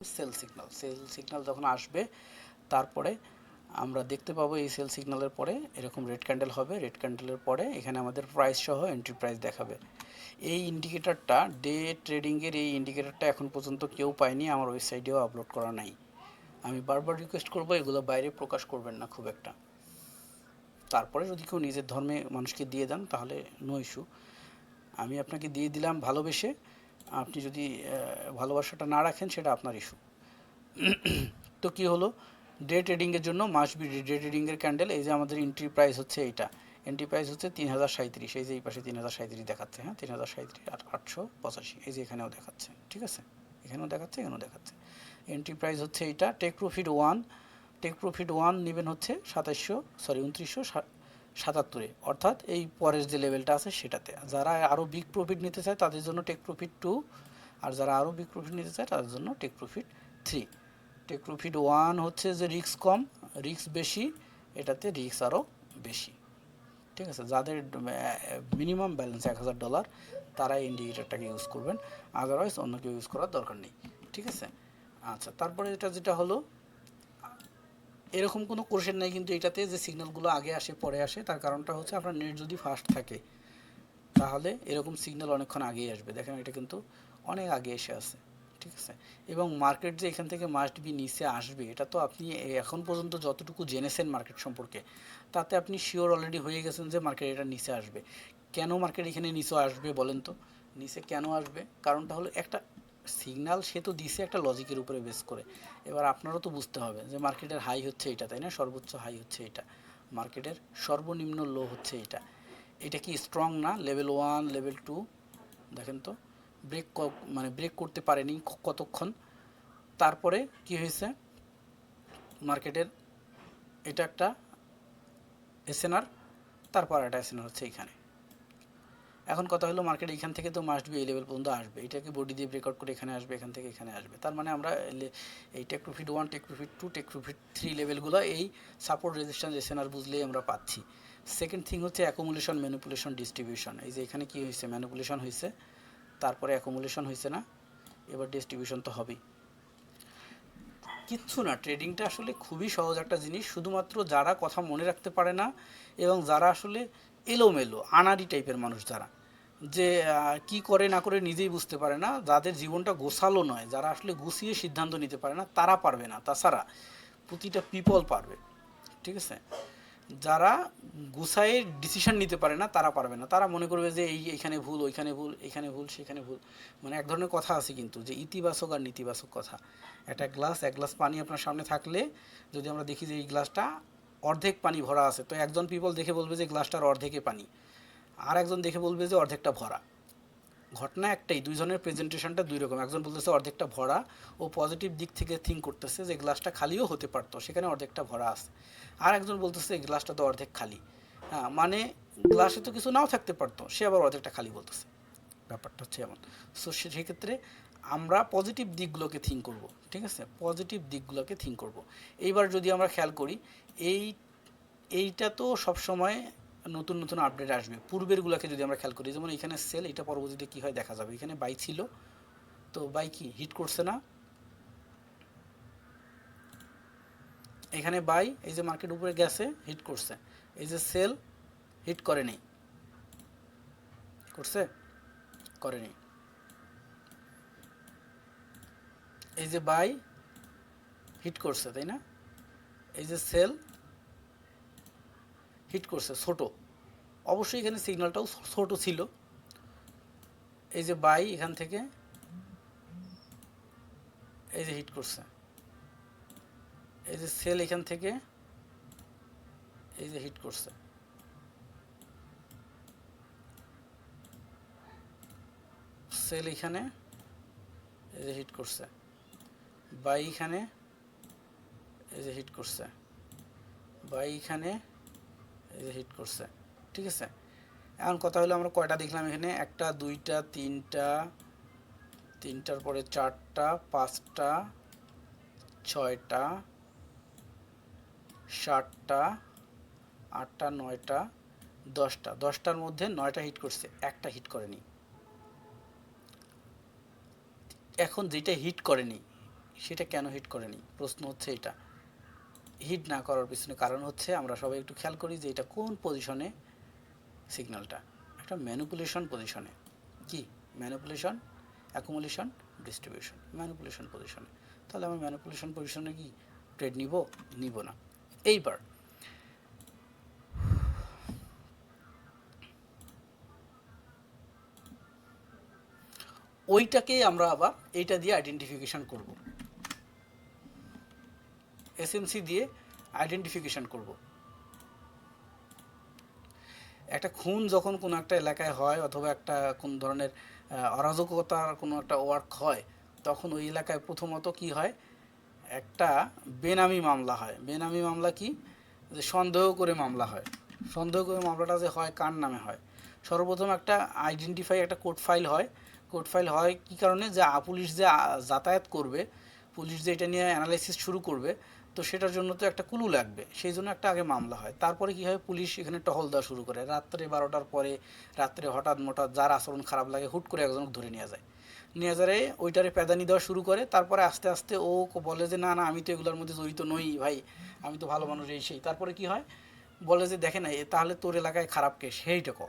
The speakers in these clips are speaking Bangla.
Sell signal. সেল সিগন্যাল যখন আসবে, তারপরে আমরা দেখতে পাবো এই সেল সিগন্যালের পরে এরকম রেড ক্যান্ডেল হবে। রেড ক্যান্ডেলের পরে এখানে আমাদের প্রাইস সহ এন্ট্রি প্রাইস দেখাবে। এই ইন্ডিকেটরটা ডে ট্রেডিংয়ের এই ইন্ডিকেটরটা এখন পর্যন্ত কেউ পায়নি, আমার ওয়েবসাইটেও আপলোড করা নাই। আমি বারবার রিকোয়েস্ট করব, এগুলো বাইরে প্রকাশ করবেন না খুব একটা। তারপরে যদি কেউ নিজের ধর্মে মানুষকে দিয়ে দেন, তাহলে নো ইস্যু আমি আপনাকে দিয়ে দিলাম ভালোবেসে। আপনি যদি ভালোবাসাটা না রাখেন, সেটা আপনার ইস্যু তো কি হলো? ডে ট্রেডিংয়ের জন্য মাস বি ডে ট্রেডিংয়ের ক্যান্ডেল এই যে আমাদের এন্ট্রি প্রাইস হচ্ছে এইটা। এন্ট্রি প্রাইস হচ্ছে তিন হাজার সাঁত্রিশ এই যে এই পাশে তিন হাজার সাঁত্রিশ দেখাচ্ছে হ্যাঁ? তিন হাজার সাঁত্রিশ আর আটশো পঁচাশি, এই যে এখানেও দেখাচ্ছে, ঠিক আছে? এখানেও দেখাচ্ছে এখানেও দেখাচ্ছে। এন্ট্রি প্রাইস হচ্ছে এইটা take profit one take profit one নেবেন হচ্ছে সাতাশশো সরি উনত্রিশশো সাতাত্তরে। অর্থাৎ এই পরের যে লেভেলটা আছে সেটাতে। যারা আরও বিগ প্রফিট নিতে চায় তাদের জন্য টেক প্রফিট টু আর যারা আরও বিগ প্রফিট নিতে চায় তাদের জন্য take profit three take profit one হচ্ছে যে রিস্ক কম রিস্ক বেশি, এটাতে রিস্ক আরও বেশি। ঠিক আছে? যাদের মিনিমাম ব্যালেন্স এক হাজার ডলার তারা ইন্ডিকেটারটাকে ইউজ করবেন। আদারওয়াইজ অন্য কেউ ইউজ করার দরকার নেই। ঠিক আছে? আচ্ছা তারপরে এটা যেটা হলো এরকম কোনো কোশ্চেন নেই, কিন্তু এটাতে যে সিগন্যালগুলো আগে আসে, পরে আসে, তার কারণটা হচ্ছে আপনার নেট যদি ফাস্ট থাকে, তাহলে এরকম সিগন্যাল অনেকক্ষণ আগেই আসবে। দেখেন এটা কিন্তু অনেক আগে এসে আছে, ঠিক আছে? এবং মার্কেট যে এখান থেকে মাস্ট বি নিচে আসবে, এটা তো আপনি এখন পর্যন্ত যতটুকু জেনেছেন মার্কেট সম্পর্কে, তাতে আপনি শিওর অলরেডি হয়ে গেছেন যে মার্কেট এটা নিচে আসবে। কেন মার্কেট এখানে নিচে আসবে বলেন তো? নিচে কেন আসবে? কারণটা হলো একটা সিগন্যাল সে তো দিছে একটা লজিকের উপরে বেস করে। এবার আপনারও তো বুঝতে হবে যে মার্কেটের হাই হচ্ছে এটা, তাই না? সর্বোচ্চ হাই হচ্ছে এটা। মার্কেটের সর্বনিম্ন লো হচ্ছে এটা। এটা কি স্ট্রং না? লেভেল ওয়ান লেভেল টু দেখেন তো ব্রেক মানে ব্রেক করতে পারেনি কতক্ষণ? তারপরে কি হয়েছে? মার্কেটের এটা একটা এসএনআর তারপর একটা এসএনআর হচ্ছে এখানে। এখন কথা হলো মার্কেট এখান থেকে তো মাস্ট বি এই লেভেল পর্যন্ত আসবে। এটাকে বডি দিয়ে ব্রেকআউট করে এখানে আসবে, এখান থেকে এখানে আসবে। তার মানে আমরা এই take profit one take profit two take profit three লেভেলগুলো এই সাপোর্ট রেজিস্ট্যান্স এসএনআর বুঝলেই আমরা পাচ্ছি। সেকেন্ড থিং হচ্ছে অ্যাকুমুলেশন ম্যানিপুলেশন ডিস্ট্রিবিউশন এই যে এখানে কী হয়েছে? ম্যানিপুলেশন হয়েছে। তারপরে অ্যাকুমুলেশন হয়েছে না? এবার ডিস্ট্রিবিউশন তো হবেই। কিচ্ছু না ট্রেডিংটা আসলে খুবই সহজ একটা জিনিস। শুধুমাত্র যারা কথা মনে রাখতে পারে না এবং যারা আসলে এলোমেলো, আনাড়ি টাইপের মানুষ যারা, যে কি করে না করে নিজেই বুঝতে পারে না, যাদের জীবনটা গোছালো নয়, যারা আসলে গুছিয়ে সিদ্ধান্ত নিতে পারে না, তারা পারবে না। তাছাড়া প্রতিটা পিপল পারবে, ঠিক আছে? যারা গুছায়ে ডিসিশন নিতে পারে না, তারা পারবে না। তারা মনে করবে যে, এই এখানে ভুল, ওইখানে ভুল, এখানে ভুল, সেখানে ভুল। মানে এক ধরনের কথা আছে কিন্তু, যে ইতিবাচক আর নেতিবাচক কথা। একটা গ্লাস এক গ্লাস পানি আপনার সামনে থাকলে, যদি আমরা দেখি যে এই গ্লাসটা অর্ধেক পানি ভরা আছে। তো একজন পিপল দেখে বলবে যে গ্লাসটার অর্ধেকে পানি, আর একজন দেখে বলবে যে অর্ধেকটা ভরা। ঘটনা একটাই, দুইজনের প্রেজেন্টেশনটা দুই রকম। একজন বলতেছে অর্ধেকটা ভরা, ও পজিটিভ দিক থেকে থিঙ্ক করতেছে যে গ্লাসটা খালিও হতে পারতো, সেখানে অর্ধেকটা ভরা আছে। আর একজন বলতেছে গ্লাসটা তো অর্ধেক খালি। হ্যাঁ মানে গ্লাসে তো কিছু নাও থাকতে পারতো, সে আবার অর্ধেকটা খালি বলতেছে। ব্যাপারটা হচ্ছে এমন। সো সেক্ষেত্রে আমরা পজিটিভ দিকগুলোকে থিঙ্ক করব, ঠিক আছে? পজিটিভ দিকগুলোকে থিঙ্ক করব। এইবার যদি আমরা খেয়াল করি, এই, এইটা তো সবসময় নতুন নতুন আপডেট আসবে। পূর্বেরগুলোকে যদি আমরা খেয়াল করি, যেমন এখানে সেল এটা পরবর্তীতে কী হয় দেখা যাবে। এখানে বাই ছিল, তো বাই কি? হিট করছে না? এখানে বাই এই যে মার্কেট উপরে গেছে হিট করছে। এই যে সেল হিট করেনি করছে? করেনি এই যে বাই হিট করছে, তাই না? এই যে সেল হিট করছে, ছোট। অবশ্যই এখানে সিগন্যালটাও ছোট ছিল। এই যে বাই এখান থেকে এই যে হিট করছে। এই যে সেল এখান থেকে এই যে হিট করছে। সেল এখানে এই যে হিট করছে। বাই এখানে, এই যে হিট করছে। বাই এখানে, এই যে হিট করছে। ঠিক আছে? এখন কথা হলো আমরা কয়টা দেখলাম এখানে? একটা, দুইটা, তিনটা, তিনটার পরে চারটা, পাঁচটা, ছয়টা, সাতটা, আটটা, নয়টা, দশটা। দশটার মধ্যে নয়টা হিট করছে, একটা হিট করেনি। এখন যেটা হিট করেনি সেটা কেন হিট করেনি? প্রশ্ন হচ্ছে এটা। হিট না করার পিছনে কারণ হচ্ছে আমরা সবাই একটু খেয়াল করি যে এটা কোন পজিশনে সিগন্যালটা একটা ম্যানুপুলেশন পজিশনে কি? ম্যানুপুলেশন অ্যাকুমুলেশন ডিস্ট্রিবিউশন ম্যানুপুলেশন পজিশনে তাহলে আমি ম্যানুপুলেশন পজিশনে কি? ট্রেড নিব? নিব না। এইবার ওইটাকেই আমরা আবার এইটা দিয়ে আইডেন্টিফিকেশন করব। এসএমসি দিয়ে আইডেন্টিফিকেশন করব। একটা খুন যখন কোনো একটা এলাকায় হয় অথবা একটা কোন ধরনের অরাজকতার কোনো একটা ওয়ার্ক হয়, তখন ওই এলাকায় প্রথমত কি হয়? একটা বেনামি মামলা হয়। বেনামি মামলা কি? যে সন্দেহ করে মামলা হয়। সন্দেহ করে মামলাটা যে হয়, কার নামে হয়? সর্বপ্রথম একটা আইডেন্টিফাই একটা কোর্ট ফাইল হয়। কোর্ট ফাইল হয় কি কারণে? যে পুলিশ যে যাতায়াত করবে, পুলিশ যে এটা নিয়ে অ্যানালাইসিস শুরু করবে তো সেটার জন্য তো একটা কুলু লাগবে। সেই জন্য একটা আগে মামলা হয়। তারপরে কি হয়? পুলিশ এখানে টহল দেওয়া শুরু করে। রাত্রে বারোটার পরে, রাত্রে হঠাৎ মোটাৎ যার আচরণ খারাপ লাগে, হুট করে একজন ধরে নিয়ে যায়। নিয়ে যারে ওইটারে প্যাদানি দেওয়া শুরু করে। তারপরে আস্তে আস্তে ও বলে যে, না না, আমি তো এগুলোর মধ্যে জড়িত নই ভাই। আমি তো ভালো মানুষ, এই সেই। তারপরে কি হয়? বলে যে, দেখে না তাহলে তোর এলাকায় খারাপ কেস, সেইটা ক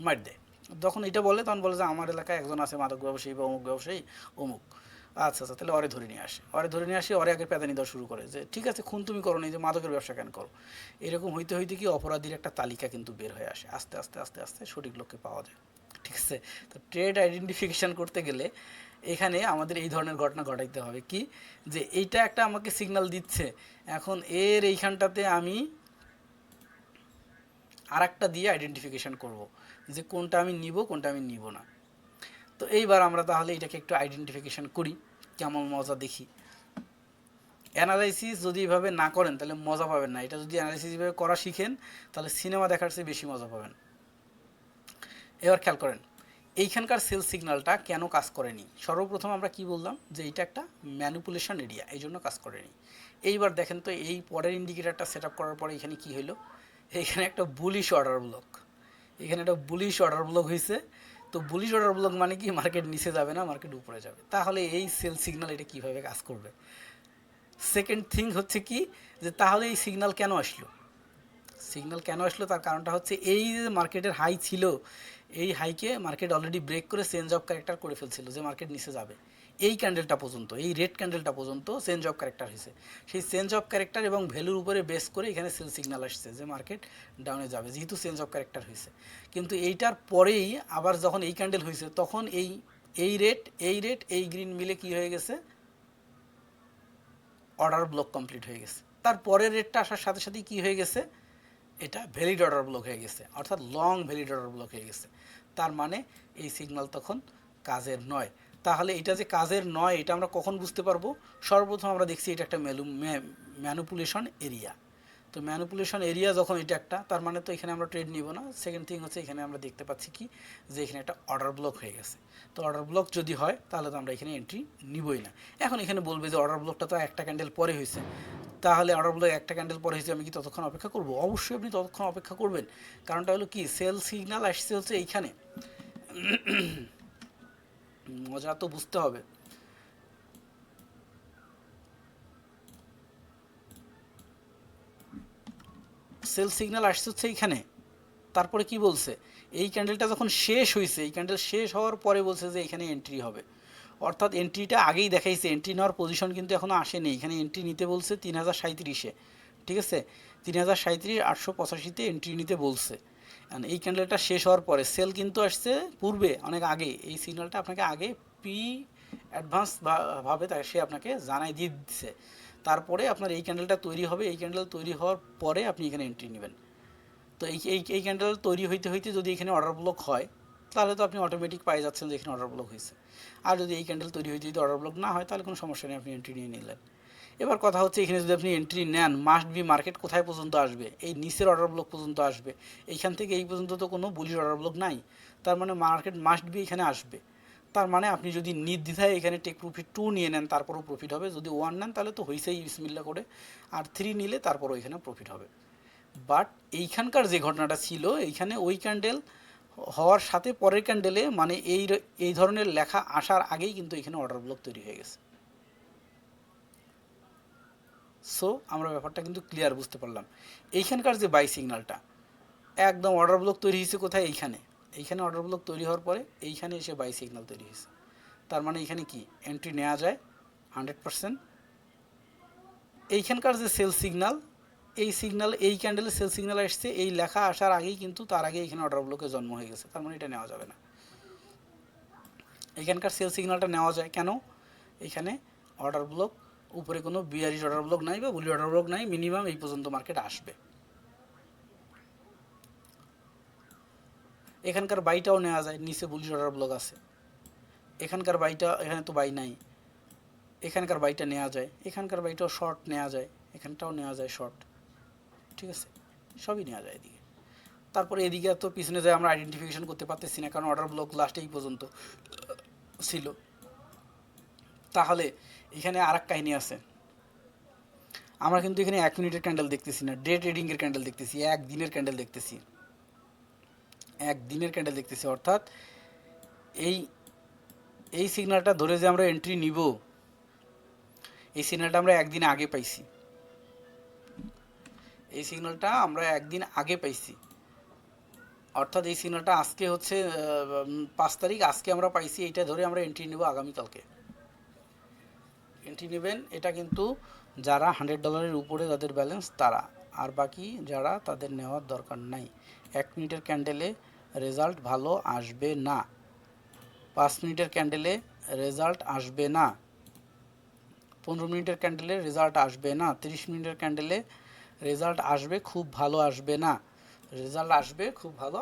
মার দে। যখন এটা বলে, তখন বলে যে, আমার এলাকায় একজন আছে, মাদক ব্যবসায়ী বা অমুক ব্যবসায়ী, অমুক। আচ্ছা আচ্ছা তাহলে অরে ধরে নিয়ে আসে। অরে ধরে নিয়ে আসে, অরে আগে প্যাদানি দেওয়া শুরু করে। যে, ঠিক আছে, খুন তুমি করো যে মাদকের ব্যবসা কেন করো? এরকম হইতে হইতে কি অপরাধীর একটা তালিকা কিন্তু বের হয়ে আসে। আস্তে আস্তে আস্তে আস্তে সঠিক লোককে পাওয়া যায়। ঠিক আছে? তো ট্রেড আইডেন্টিফিকেশন করতে গেলে এখানে আমাদের এই ধরনের ঘটনা ঘটাইতে হবে। কি? যে, এইটা একটা আমাকে সিগন্যাল দিচ্ছে। এখন এর এইখানটাতে আমি আর একটা দিয়ে আইডেন্টিফিকেশন করব। যে, কোনটা আমি নিব, কোনটা আমি নিব না। তো এইবার আমরা তাহলে এটাকে একটু আইডেন্টিফিকেশন করি, কেমন মজা দেখি। অ্যানালাইসিস যদি এভাবে না করেন, তাহলে মজা পাবেন না। এটা যদি অ্যানালাইসিস এভাবে করা শিখেন, তাহলে সিনেমা দেখার চেয়ে বেশি মজা পাবেন। এবার খেয়াল করেন, এইখানকার সেল সিগন্যালটা কেন কাজ করেনি? সর্বপ্রথম আমরা কি বললাম? যে এটা একটা ম্যানুপুলেশন এরিয়া এই জন্য কাজ করেনি। এইবার দেখেন তো, এই পরের ইন্ডিকেটারটা সেট আপ করার পরে এখানে কি হলো এখানে একটা বুলিশ অর্ডার ব্লক এখানে একটা বুলিশ অর্ডার ব্লক হয়েছে তো বুলিশ অর্ডার ব্লক মানে কি? মার্কেট নিচে যাবে না মার্কেট উপরে যাবে। তাহলে এই সেল সিগনাল এটা কীভাবে কাজ করবে? সেকেন্ড থিং হচ্ছে কি? যে তাহলে এই সিগনাল কেন আসলো? সিগনাল কেন আসলো? তার কারণটা হচ্ছে এই যে মার্কেটের হাই ছিল, এই হাইকে মার্কেট অলরেডি ব্রেক করে চেঞ্জ অফ ক্যারেক্টার করে ফেলছিল যে মার্কেট নিচে যাবে। এই ক্যান্ডেলটা পর্যন্ত, এই রেড ক্যান্ডেলটা পর্যন্ত চেঞ্জ অফ ক্যারেক্টার হয়েছে। সেই চেঞ্জ অফ ক্যারেক্টার এবং ভ্যালুর উপরে বেস করে এখানে সেল সিগন্যাল আসছে যে মার্কেট ডাউনে যাবে, যেহেতু চেঞ্জ অফ ক্যারেক্টার হয়েছে। কিন্তু এইটার পরেই আবার যখন এই ক্যান্ডেল হয়েছে, তখন এই এই রেট এই রেট এই গ্রিন মিলে কি হয়ে গেছে? অর্ডার ব্লক কমপ্লিট হয়ে গেছে। তার পরের রেটটা আসার সাথে সাথে কি হয়ে গেছে? এটা ভ্যালিড অর্ডার ব্লক হয়ে গেছে, অর্থাৎ লং ভ্যালিড অর্ডার ব্লক হয়ে গেছে। তার মানে এই সিগন্যাল তখন কাজের নয়। তাহলে এটা যে কাজের নয়, এটা আমরা কখন বুঝতে পারব? সর্বপ্রথম আমরা দেখছি এটা একটা ম্যালু ম্যানুপুলেশন এরিয়া। তো ম্যানুপুলেশন এরিয়া যখন এটা একটা, তার মানে তো এখানে আমরা ট্রেড নিব না। সেকেন্ড থিং হচ্ছে এখানে আমরা দেখতে পাচ্ছি কি? যে এখানে একটা অর্ডার ব্লক হয়ে গেছে। তো অর্ডার ব্লক যদি হয়, তাহলে তো আমরা এখানে এন্ট্রি নিবই না। এখন এখানে বলবে যে অর্ডার ব্লকটা তো একটা ক্যান্ডেল পরে হয়েছে। তাহলে অর্ডার ব্লক একটা ক্যান্ডেল পরে হয়েছে, আমি কি ততক্ষণ অপেক্ষা করব? অবশ্যই আপনি ততক্ষণ অপেক্ষা করবেন। কারণটা হলো কি? সেল সিগন্যাল আসছে হচ্ছে এইখানে। মজা তো বুঝতে হবে। সেল সিগন্যাল আসছে হচ্ছে এইখানে। তারপরে কি বলছে? এই ক্যান্ডেলটা যখন শেষ হয়েছে এই ক্যান্ডেল শেষ হওয়ার পরে বলছে যে এখানে এন্ট্রি হবে। অর্থাৎ এন্ট্রিটা আগেই দেখাইছে এন্ট্রি নেওয়ার পজিশন কিন্তু এখনও আসেনি। এখানে এন্ট্রি নিতে বলছে তিন হাজার সাঁত্রিশে ঠিক আছে? তিন হাজার সাঁত্রিশ আটশো পঁচাশিতে এন্ট্রি নিতে বলছে। And এই ক্যান্ডেলটা শেষ হওয়ার পরে সেল কিন্তু আসছে পূর্বে, অনেক আগে। এই সিগন্যালটা আপনাকে আগে প্রি অ্যাডভান্স ভাবে তাই সে আপনাকে জানাই দিয়ে দিচ্ছে। তারপরে আপনার এই ক্যান্ডেলটা তৈরি হবে। এই ক্যান্ডেল তৈরি হওয়ার পরে আপনি এখানে এন্ট্রি নেবেন। তো এই এই এই ক্যান্ডেল তৈরি হইতে হইতে যদি এখানে অর্ডার ব্লক হয়, তাহলে তো আপনি অটোমেটিক পাই যাচ্ছেন যে এখানে অর্ডার ব্লক হয়েছে আর যদি এই ক্যান্ডেল তৈরি হইতে, যদি অর্ডার ব্লক না হয়, তাহলে কোনো সমস্যা নেই, আপনি এন্ট্রি নিয়ে নিলেন। এবার কথা হচ্ছে, এখানে যদি আপনি এন্ট্রি নেন মাস্ট বি মার্কেট কোথায় পর্যন্ত আসবে? এই নিচের অর্ডার ব্লক পর্যন্ত আসবে। এইখান থেকে এই পর্যন্ত তো কোনো বুলির অর্ডার ব্লক নাই। তার মানে মার্কেট মাস্ট বি এখানে আসবে। তার মানে আপনি যদি নির্দ্বিধায় এখানে টেক প্রফিট টু নিয়ে নেন, তারপরও প্রফিট হবে। যদি ওয়ান নেন, তাহলে তো হয়েছেই বিসমিল্লা করে। আর থ্রি নিলে তারপরও এখানে প্রফিট হবে। বাট এইখানকার যে ঘটনাটা ছিল, এইখানে ওই ক্যান্ডেল হওয়ার সাথে পরের ক্যান্ডেলে মানে এই এই ধরনের লেখা আসার আগেই কিন্তু এখানে অর্ডার ব্লক তৈরি হয়ে গেছে। সো আমরা ব্যাপারটা কিন্তু ক্লিয়ার বুঝতে পারলাম। এইখানকার যে বাই সিগন্যালটা একদম অর্ডার ব্লক তৈরি হয়েছে কোথায়? এইখানে। এইখানে অর্ডার ব্লক তৈরি হওয়ার পরে এইখানে এসে বাই সিগন্যাল তৈরি হয়েছে। তার মানে এখানে কি? এন্ট্রি নেওয়া যায় হান্ড্রেড পারসেন্ট এইখানকার যে সেল সিগন্যাল এই সিগন্যাল এই ক্যান্ডেলে সেল সিগনাল এসছে এই লেখা আসার আগেই কিন্তু তার আগে এখানে অর্ডার ব্লকে জন্ম হয়ে গেছে। তার মানে এটা নেওয়া যাবে না। এখানকার সেল সিগন্যালটা নেওয়া যায় কেন? এখানে অর্ডার ব্লক উপরে কোনো বিয়ারিশ অর্ডার ব্লক নাই বা বুলি অর্ডার ব্লক নাই মিনিমাম এই পর্যন্ত মার্কেট আসবে। এখানকার বাইটাও নেওয়া যায়, নিচে বুলি অর্ডার ব্লক আছে। এখানকার বাইটা এখানে তো বাই নাই। এখানকার বাইটা নেওয়া যায়, এখানকার বাইটাও শর্ট নেওয়া যায়, এখানটাও নেওয়া যায় শর্ট ঠিক আছে? সবই নেওয়া যায় এদিকে। তারপরে এদিকে তো পিছনে যায় আমরা আইডেন্টিফিকেশন করতে পারতেছি না, কারণ অর্ডার ব্লক লাস্টে এই পর্যন্ত ছিল। তাহলে এখানে আর এক কাহিনী আছে। আমরা কিন্তু এখানে এক মিনিটের ক্যান্ডেল দেখতেছি না ডে ট্রেডিংয়ের ক্যান্ডেল দেখতেছি, এক দিনের ক্যান্ডেল দেখতেছি। এক দিনের ক্যান্ডেল দেখতেছি, অর্থাৎ এই এই সিগন্যালটা ধরে যে আমরা এন্ট্রি নিব, এই সিগন্যালটা আমরা একদিন আগে পাইছি। এই সিগন্যালটা আমরা একদিন আগে পাইছি। অর্থাৎ এই সিগন্যালটা আজকে হচ্ছে পাঁচ তারিখ আজকে আমরা পাইছি, এইটা ধরে আমরা এন্ট্রি নেব আগামীকালকে। এন্ট্রি নেবেন, এটা কিন্তু যারা হান্ড্রেড ডলারের উপরে যাদের ব্যালেন্স তারা। আর বাকি যারা তাদের নেওয়ার দরকার নাই। এক মিনিটের ক্যান্ডেলে রেজাল্ট ভালো আসবে না। পাঁচ মিনিটের ক্যান্ডেলে রেজাল্ট আসবে না। পনেরো মিনিটের ক্যান্ডেলে রেজাল্ট আসবে না। তিরিশ মিনিটের ক্যান্ডেলে রেজাল্ট আসবে, খুব ভালো আসবে না। রেজাল্ট আসবে, খুব ভালো